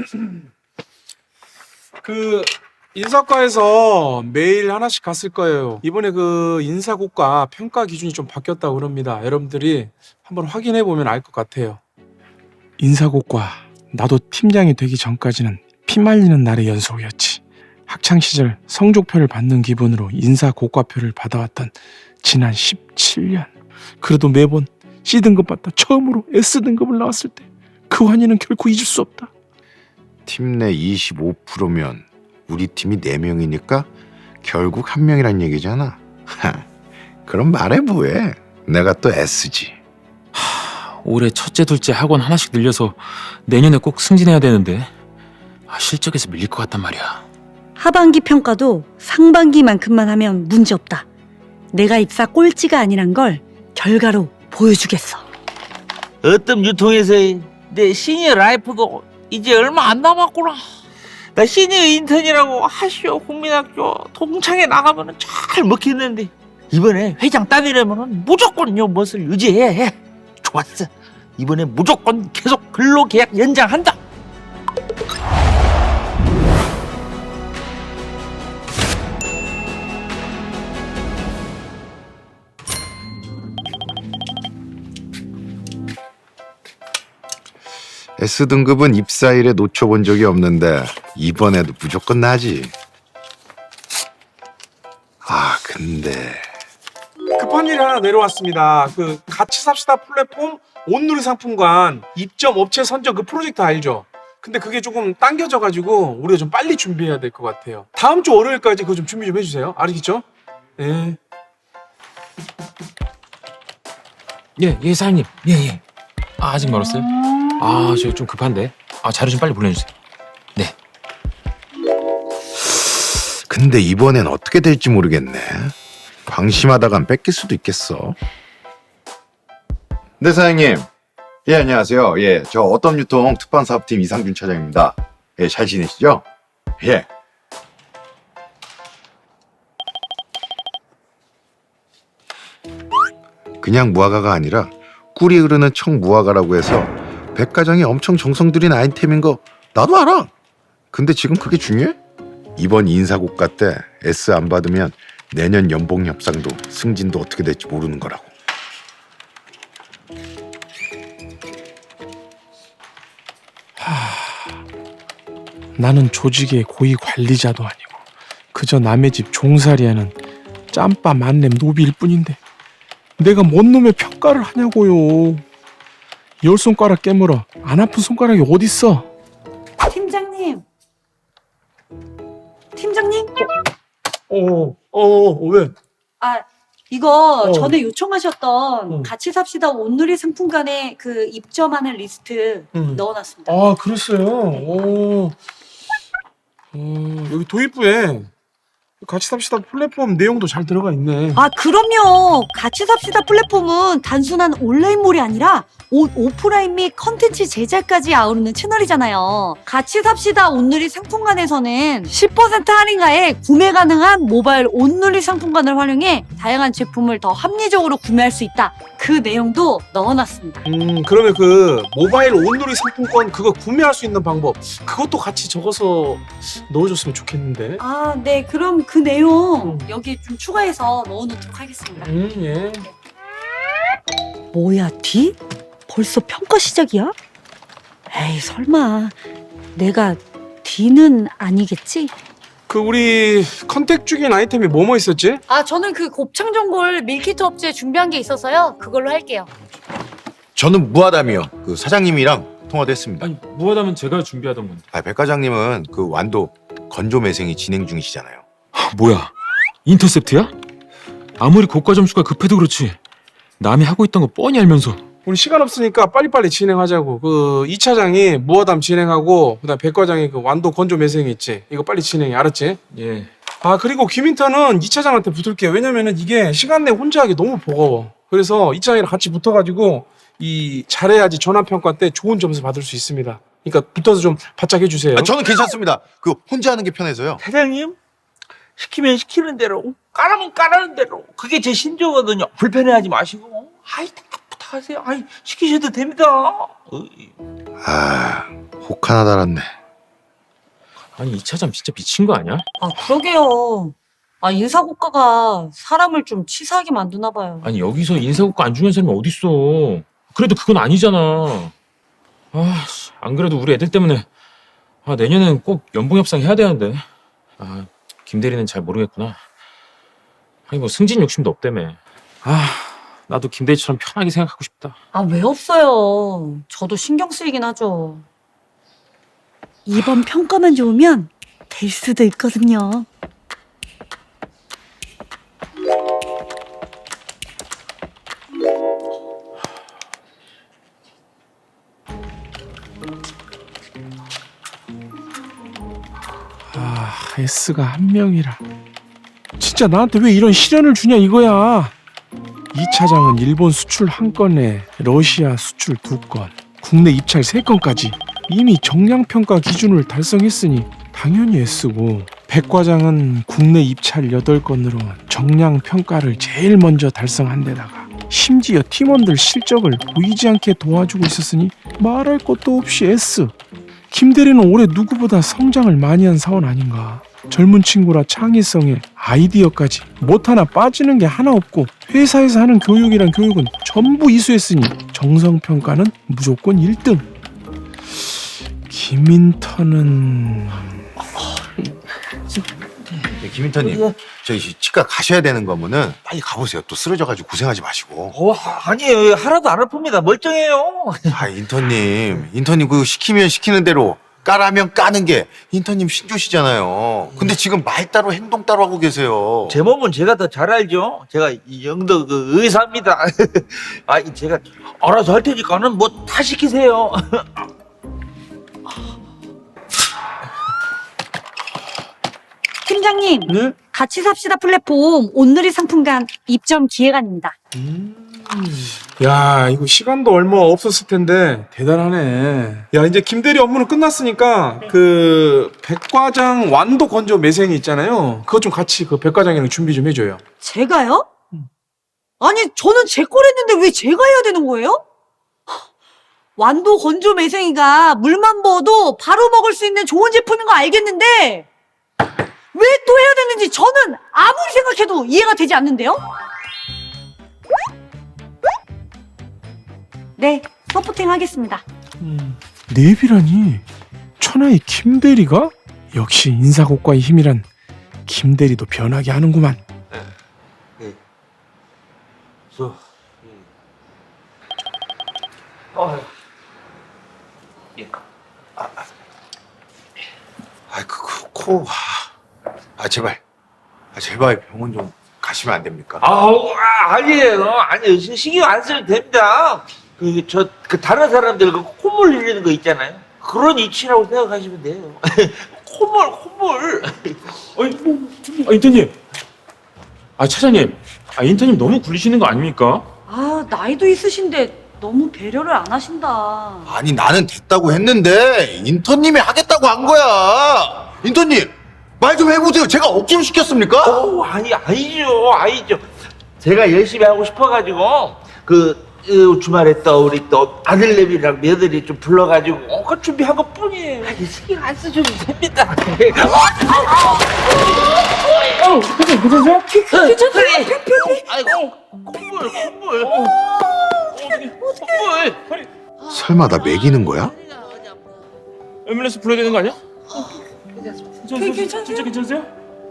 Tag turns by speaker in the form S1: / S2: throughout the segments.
S1: 그 인사과에서 매일 하나씩 갔을 거예요. 이번에 그 인사고과 평가 기준이 좀 바뀌었다고 그럽니다. 여러분들이 한번 확인해 보면 알 것 같아요. 인사고과 나도 팀장이 되기 전까지는 피말리는 날의 연속이었지. 학창 시절 성적표를 받는 기분으로 인사고과표를 받아왔던 지난 17년. 그래도 매번 C 등급 받다 처음으로 S 등급을 나왔을 때 그 환희는 결코 잊을 수 없다.
S2: 팀 내 25%면 우리 팀이 4명이니까 결국 한 명이란 얘기잖아. 하, 그럼 말해 뭐해. 내가 또 S지.
S3: 올해 첫째, 둘째 학원 하나씩 늘려서 내년에 꼭 승진해야 되는데 아, 실적에서 밀릴 것 같단 말이야.
S4: 하반기 평가도 상반기만큼만 하면 문제 없다. 내가 입사 꼴찌가 아니란 걸 결과로 보여주겠어.
S5: 어떤 유통에서의 내 시니어 라이프도 이제 얼마 안 남았구나. 나 시니어 인턴이라고 하시오 국민학교 동창회 나가면은 잘 먹히는데 이번에 회장 따내려면은 무조건 요 멋을 유지해야 해. 좋았어. 이번에 무조건 계속 근로계약 연장한다.
S2: S 등급은 입사일에 놓쳐본 적이 없는데 이번에도 무조건 나지. 아 근데
S1: 급한 일이 하나 내려왔습니다. 그 같이 삽시다 플랫폼 온누리 상품관 입점 업체 선정 그 프로젝트 알죠? 근데 그게 조금 당겨져 가지고 우리가 좀 빨리 준비해야 될 것 같아요. 다음 주 월요일까지 그거 좀 준비 좀 해주세요. 알겠죠? 네.
S3: 예, 예, 사장님. 예, 예. 아, 아직 멀었어요? 아, 저 좀 급한데. 아, 자료 좀 빨리 보내주세요.
S2: 근데 이번엔 어떻게 될지 모르겠네. 방심하다간 뺏길 수도 있겠어. 네 사장님. 예 안녕하세요. 예 저 어떤 유통 특판 사업팀 이상준 차장입니다. 예 잘 지내시죠? 예. 그냥 무화과가 아니라 꿀이 흐르는 청무화과라고 해서 백과장이 엄청 정성 들인 아이템인 거 나도 알아. 근데 지금 그게 중요해? 이번 인사고과 때 S 안 받으면 내년 연봉 협상도 승진도 어떻게 될지 모르는 거라고.
S1: 나는 조직의 고위 관리자도 아니고 그저 남의 집 종살이하는 짬바 만렙 노비일 뿐인데 내가 뭔 놈의 평가를 하냐고요. 열 손가락 깨물어 안 아픈 손가락이 어딨어?
S4: 팀장님. 팀장님?
S1: 어, 어, 왜?
S4: 아, 이거
S1: 어.
S4: 전에 요청하셨던
S1: 어.
S4: 같이 삽시다 온누리 상품관에 그 입점하는 리스트
S1: 음.
S4: 넣어놨습니다.
S1: 아, 그랬어요. 오. 어, 여기 도입부에 같이 삽시다 플랫폼 내용도 잘 들어가 있네.
S4: 아, 그럼요. 같이 삽시다 플랫폼은 단순한 온라인몰이 아니라 옷 오프라인 및 컨텐츠 제작까지 아우르는 채널이잖아요. 같이 삽시다 온누리 상품관에서는 10% 할인가에 구매 가능한 모바일 온누리 상품관을 활용해 다양한 제품을 더 합리적으로 구매할 수 있다. 그 내용도 넣어놨습니다.
S1: 음, 그러면 그 모바일 온누리 상품권 그거 구매할 수 있는 방법 그것도 같이 적어서 넣어줬으면 좋겠는데.
S4: 아, 네. 그럼 그 내용
S1: 음.
S4: 여기 좀 추가해서 넣어놓도록 하겠습니다.
S1: 음, 예.
S4: 뭐야, 뒤? 벌써 평가 시작이야? 에이, 설마. 내가 D는 아니겠지?
S1: 그 우리 컨택 중인 아이템이 뭐뭐 있었지?
S4: 아, 저는 그 곱창 전골 밀키트 업체 준비한 게 있어서요. 그걸로 할게요.
S2: 저는 무하담이요. 그 사장님이랑 통화도 했습니다.
S3: 아니, 무하다면 제가 준비하던 건데.
S2: 아, 백 과장님은 그 완도 건조 매생이 진행 중이시잖아요.
S3: 아, 뭐야? 인터셉트야? 아무리 고가 점수가 급해도 그렇지. 남이 하고 있던 거 뻔히 알면서.
S1: 우리 시간 없으니까 빨리빨리 진행하자고. 그이 차장이 무화담 진행하고 그다음 백 과장이 그 완도 건조 매생이 있지. 이거 빨리 진행해. 알았지?
S3: 예.
S1: 아 그리고 김인턴은 이 차장한테 붙을게 요. 왜냐면은 이게 시간 내 혼자 하기 너무 버거워. 그래서 이 차장이랑 같이 붙어가지고 이 잘해야지 전환 평가 때 좋은 점수 받을 수 있습니다. 그러니까 붙어서 좀 바짝 해주세요.
S2: 아, 저는 괜찮습니다. 그 혼자 하는 게 편해서요.
S5: 사장님 시키면 시키는 대로 까라면 까라는 대로 그게 제 신조거든요. 불편해하지 마시고 아이 다 부탁하세요. 아이 시키셔도 됩니다. 어이.
S2: 아, 혹 하나 달았네.
S3: 아니 이 차장 진짜 미친 거 아니야?
S4: 아, 그러게요. 아, 인사고가가 사람을 좀 치사하게 만드나 봐요.
S3: 아니 여기서 인사고과 안 중요한 사람이 어딨어 그래도 그건 아니잖아 아안 그래도 우리 애들 때문에 아 내년엔 꼭 연봉 협상 해야 되는데 아 김 대리는 잘 모르겠구나 아니 뭐 승진 욕심도 없다며 아 나도 김 대리처럼 편하게 생각하고 싶다
S4: 아, 왜 없어요? 저도 신경 쓰이긴 하죠. 이번 평가만 좋으면 될 수도 있거든요.
S1: S가 한 명이라. 진짜 나한테 왜 이런 시련을 주냐 이거야. 이 차장은 일본 수출 한 건에 러시아 수출 두 건, 국내 입찰 세 건까지 이미 정량 평가 기준을 달성했으니 당연히 S고 백 과장은 국내 입찰 여덟 건으로 정량 평가를 제일 먼저 달성한 데다가 심지어 팀원들 실적을 보이지 않게 도와주고 있었으니 말할 것도 없이 S. 김 대리는 올해 누구보다 성장을 많이 한 사원 아닌가. 젊은 친구라 창의성에 아이디어까지 못 하나 빠지는 게 하나 없고 회사에서 하는 교육이란 교육은 전부 이수했으니 정성 평가는 무조건 1등. 김인턴은
S2: 네, 김인턴님 저희 치과 가셔야 되는 거면은 빨리 가보세요. 또 쓰러져가지고 고생하지 마시고.
S5: 어, 아니에요. 하나도 안 아픕니다. 멀쩡해요.
S2: 아 인턴님, 인턴님 그 시키면 시키는 대로 까라면 까는 게 인턴님 신조시잖아요. 근데 지금 말 따로 행동 따로 하고 계세요.
S5: 제 몸은 제가 더 잘 알죠. 제가 이 영덕 그 의사입니다. 아, 제가 알아서 할 테니까는 뭐 다 시키세요.
S4: 팀장님,
S1: 네?
S4: 같이 삽시다 플랫폼 온누리 상품관 입점 기획안입니다.
S1: 야 이거 시간도 얼마 없었을 텐데 대단하네. 야 이제 김 대리 업무는 끝났으니까 그 백과장 완도 건조 매생이 있잖아요. 그거 좀 같이 그 백과장이랑 준비 좀 해줘요.
S4: 제가요? 아니, 저는 제걸 했는데 왜 제가 해야 되는 거예요? 완도 건조 매생이가 물만 부어도 바로 먹을 수 있는 좋은 제품인 거 알겠는데 왜 또 해야 되는지 저는 아무리 생각해도 이해가 되지 않는데요? 네, 서포팅 하겠습니다.
S1: 내비라니 천하의 김대리가 역시 인사고과의 힘이란 김대리도 변하게 하는구만.
S5: 저, 어, 예.
S2: 아, 그, 그, 코. 아, 아, 제발. 아, 제발 병원 좀 가시면 안 됩니까?
S5: 아우, 아, 아니에요. 아니요. 시- 신경 안 쓰면 됩니다. 그, 저, 그, 다른 사람들 그 콧물 흘리는 거 있잖아요. 그런 이치라고 생각하시면 돼요. 콧물, 콧물.
S3: 아니 아, 인턴님 아 차장님 아 인턴님 너무 굴리시는 거 아닙니까?
S4: 아, 나이도 있으신데 너무 배려를 안 하신다.
S2: 아니, 나는 됐다고 했는데, 인턴님이 하겠다고 한 거야! 인턴님! 말 좀 해보세요. 제가 억지로 시켰습니까?
S5: 어, 아니, 아니죠. 아니죠. 제가 열심히 하고 싶어가지고, 그, 그 주말에 또 우리 또 아들내미랑 며느리 좀 불러가지고, 어, 그 준비한 것 뿐이에요. 아니, 신경 안 쓰셔도 됩니다. 어, 괜찮으세요? 괜찮으세요? 아이고, 콧물, 콧물. 어, 콧물.
S2: 설마 나 먹이는 거야?
S3: 앰뷸런스 불러야 되는 거 아니야?
S4: 괜- 괜찮으세요?
S3: 진짜 괜찮으세요?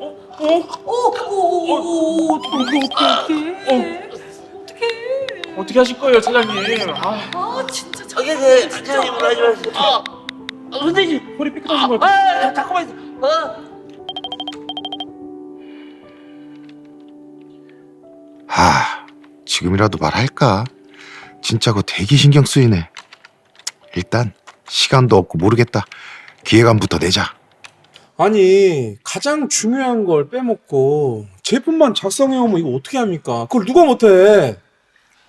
S3: 어? 어?
S4: 오, 오, 오, 어떡해, 어떡해. 어떡해.
S3: 어떻게 하실 거예요 차장님 아
S4: 아, 진짜 저
S5: 어, 예, 예, 차장님으로 하지 마세요. 아, 아, 선생님.
S3: 허리 삐끗하신 거 같아
S5: 아, 잠깐만 있어. 어.
S2: 아, 지금이라도 말할까? 진짜 그거 되게 신경 쓰이네. 일단 시간도 없고 모르겠다. 기획안부터 내자.
S1: 아니 가장 중요한 걸 빼먹고 제품만 작성해 오면 이거 어떻게 합니까? 그걸 누가 못해?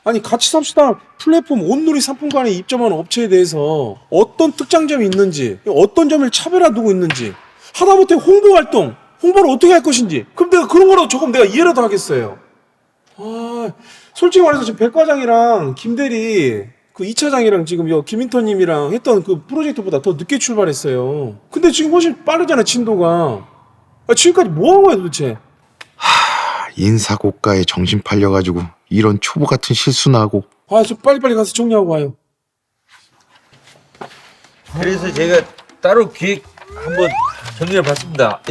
S1: 아니 같이 삽시다 플랫폼 온누리 상품관에 입점하는 업체에 대해서 어떤 특장점이 있는지 어떤 점을 차별화 두고 있는지 하다못해 홍보 활동 홍보를 어떻게 할 것인지 그럼 내가 그런 거라도 조금 내가 이해라도 하겠어요 아 솔직히 말해서 지금 백 과장이랑 김 대리 그 이차장이랑 지금 여 김인턴님이랑 했던 그 프로젝트보다 더 늦게 출발했어요. 근데 지금 훨씬 빠르잖아 진도가. 아, 지금까지 뭐 한 거야 도대체?
S2: 인사고가에 정신 팔려가지고 이런 초보 같은 실수나 하고
S1: 아, 저 빨리빨리 가서 정리하고 와요.
S5: 그래서 제가 따로 기획 한번 정리해 봤습니다.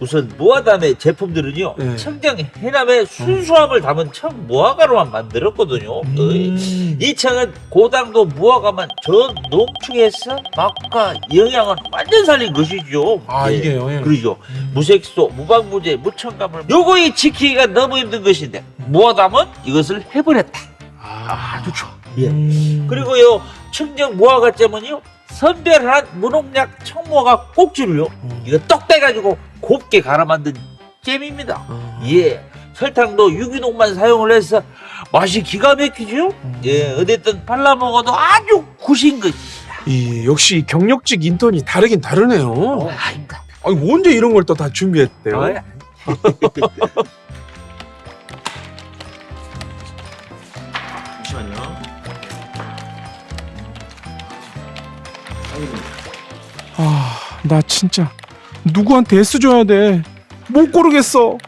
S5: 우선 무화담의 제품들은요
S1: 네.
S5: 청정 해남의 순수함을 담은 청 무화과로만 만들었거든요.
S1: 음.
S5: 이 청은 고당도 무화과만 전 농축해서 맛과 영양을 완전 살린 것이죠.
S1: 아,
S5: 예.
S1: 이게요, 예.
S5: 그러죠. 무색소, 무방무제, 무첨가물 요거이 지키기가 너무 힘든 것인데 무화담은 이것을 해버렸다.
S1: 아,
S5: 좋죠. 예.
S1: 음.
S5: 그리고요 청정 무화과잼은요 선별한 무농약 청무화과 꼭지를요
S1: 음.
S5: 이거 떡 빼가지고 곱게 갈아 만든 잼입니다.
S1: 아.
S5: 예. 설탕도 유기농만 사용을 해서 맛이 기가 막히죠?
S1: 음.
S5: 예, 어쨌든 발라 먹어도 아주 굿인 것이.
S1: 이 역시 경력직 인턴이 다르긴 다르네요.
S5: 어, 아닙니다.
S1: 아니 언제 이런 걸 또 다 준비했대요?
S5: 어,
S1: 나 진짜 누구한테 애쓰 줘야 돼. 못 고르겠어.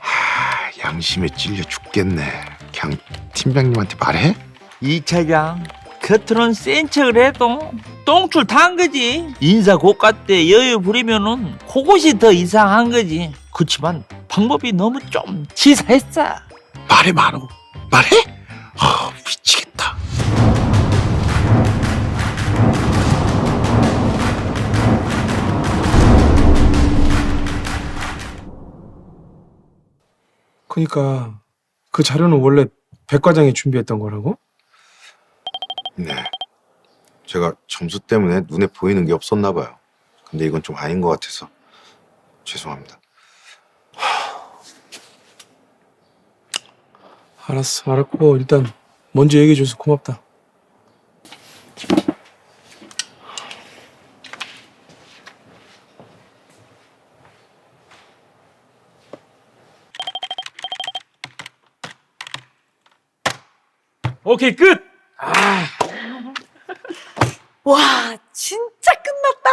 S2: 아, 양심에 찔려 죽겠네. 그냥 팀장님한테 말해?
S5: 이 차장 겉으론 센 척을 해도 똥줄 탄 거지. 인사 고가 때 여유 부리면은 그것이 더 이상한 거지. 그렇지만 방법이 너무 좀 치사했어.
S2: 말해 말어. 말해? 아 미치겠다.
S1: 그러니까 그 자료는 원래 백 과장이 준비했던 거라고?
S2: 네. 제가 점수 때문에 눈에 보이는 게 없었나 봐요. 근데 이건 좀 아닌 것 같아서 죄송합니다.
S1: 알았어, 알았고 일단 먼저 얘기해 줘서 고맙다.
S3: 오케이 끝.
S4: 와, 진짜 끝났다.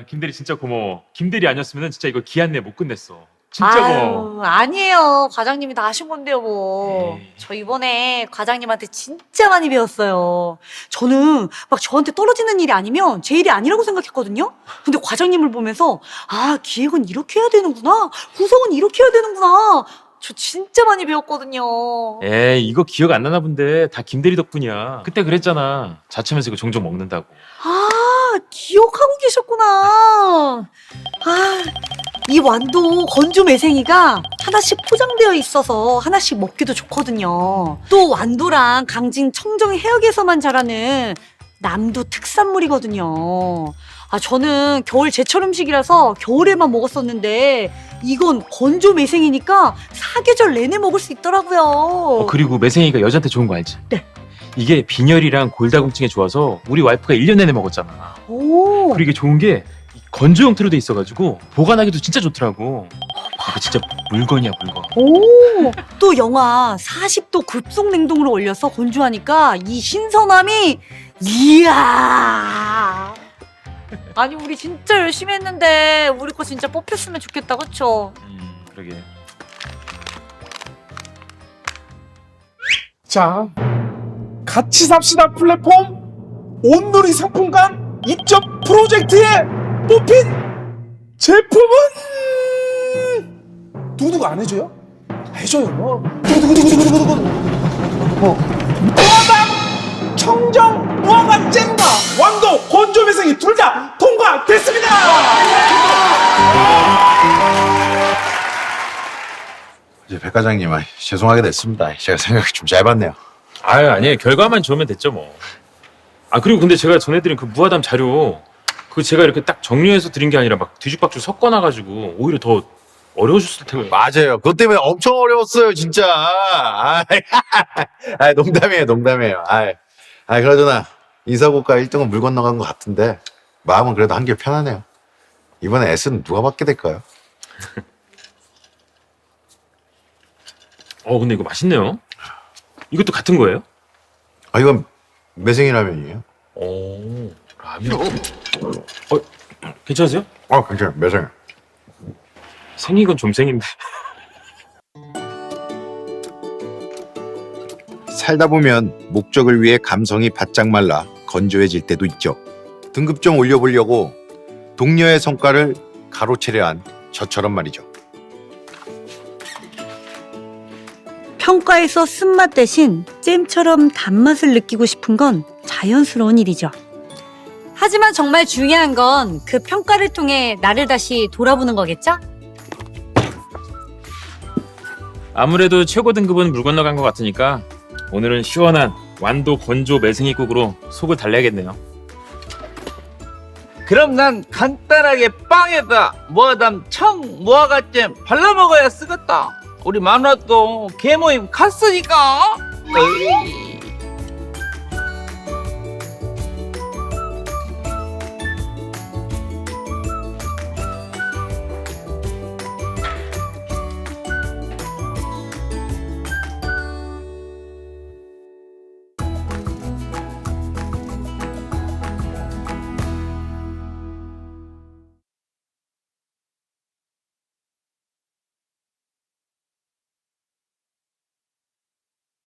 S3: 야 김대리 진짜 고마워. 김대리 아니었으면 진짜 이거 기한 내 못 끝냈어. 진짜 고마워.
S4: 아유, 아니에요. 과장님이 다 하신 건데요, 뭐.
S3: 에이.
S4: 저 이번에 과장님한테 진짜 많이 배웠어요. 저는 막 저한테 떨어지는 일이 아니면 제 일이 아니라고 생각했거든요. 근데 과장님을 보면서 아, 기획은 이렇게 해야 되는구나. 구성은 이렇게 해야 되는구나. 저 진짜 많이 배웠거든요.
S3: 에이 이거 기억 안 나나 본데 다 김대리 덕분이야. 그때 그랬잖아. 자취하면서 이거 종종 먹는다고.
S4: 아, 기억하고 계셨구나. 아, 이 완도 건조 매생이가 하나씩 포장되어 있어서 하나씩 먹기도 좋거든요. 또 완도랑 강진 청정 해역에서만 자라는 남도 특산물이거든요. 아, 저는 겨울 제철 음식이라서 겨울에만 먹었었는데 이건 건조 매생이니까 사계절 내내 먹을 수 있더라고요.
S3: 어, 그리고 매생이가 여자한테 좋은 거 알지?
S4: 네.
S3: 이게 빈혈이랑 골다공증에 좋아서 우리 와이프가 1년 내내 먹었잖아.
S4: 오.
S3: 그리고 이게 좋은 게 건조 형태로 돼 있어가지고 보관하기도 진짜 좋더라고. 이거 진짜 물건이야 물건.
S4: 오! 또 영하 40도 급속 냉동으로 올려서 건조하니까 이 신선함이 이야. 아니 우리 진짜 열심히 했는데 우리 거 진짜 뽑혔으면 좋겠다 그쵸?
S3: 음 그러게.
S1: 자, 같이 삽시다 플랫폼 온누리 상품관 입점 프로젝트에 뽑힌 제품은 두두가 안 해줘요? 해줘요. 뭐. 두두두두두두두두. 뭐. 무화과 청정 무화과 잼 과 왕도 건조 매생이 둘 다 통과됐습니다.
S2: 이제 백 과장님 아, 죄송하게 됐습니다. 제가 생각이 좀 짧았네요.
S3: 아유 아니에요 결과만 좋으면 됐죠 뭐. 아 그리고 근데 제가 전해드린 그 무화담 자료 그 제가 이렇게 딱 정리해서 드린 게 아니라 막 뒤죽박죽 섞어놔가지고 오히려 더 어려우셨을 텐데.
S2: 맞아요. 그것 때문에 엄청 어려웠어요, 진짜. 아, 아 농담이에요, 농담이에요. 아, 아 그러잖아. 인사고가 1등은 물 건너간 것 같은데 마음은 그래도 한결 편하네요. 이번에 S는 누가 받게 될까요?
S3: 어 근데 이거 맛있네요. 이것도 같은 거예요?
S2: 아 이건 매생이 라면이에요.
S3: 오 라면. 어 괜찮으세요?
S2: 아 괜찮아요. 매생이.
S3: 생긴 건 좀 생긴데.
S2: 살다 보면 목적을 위해 감성이 바짝 말라 건조해질 때도 있죠. 등급 좀 올려보려고 동료의 성과를 가로채려 한 저처럼 말이죠.
S4: 평가에서 쓴맛 대신 잼처럼 단맛을 느끼고 싶은 건 자연스러운 일이죠. 하지만 정말 중요한 건 그 평가를 통해 나를 다시 돌아보는 거겠죠?
S3: 아무래도 최고 등급은 물 건너간 것 같으니까 오늘은 시원한 완도 건조 매생이국으로 속을 달래야겠네요.
S5: 그럼 난 간단하게 빵에다 무화담 청 무화과잼 발라 먹어야 쓰겠다 우리 마누라 또 개모임 갔으니까 어이.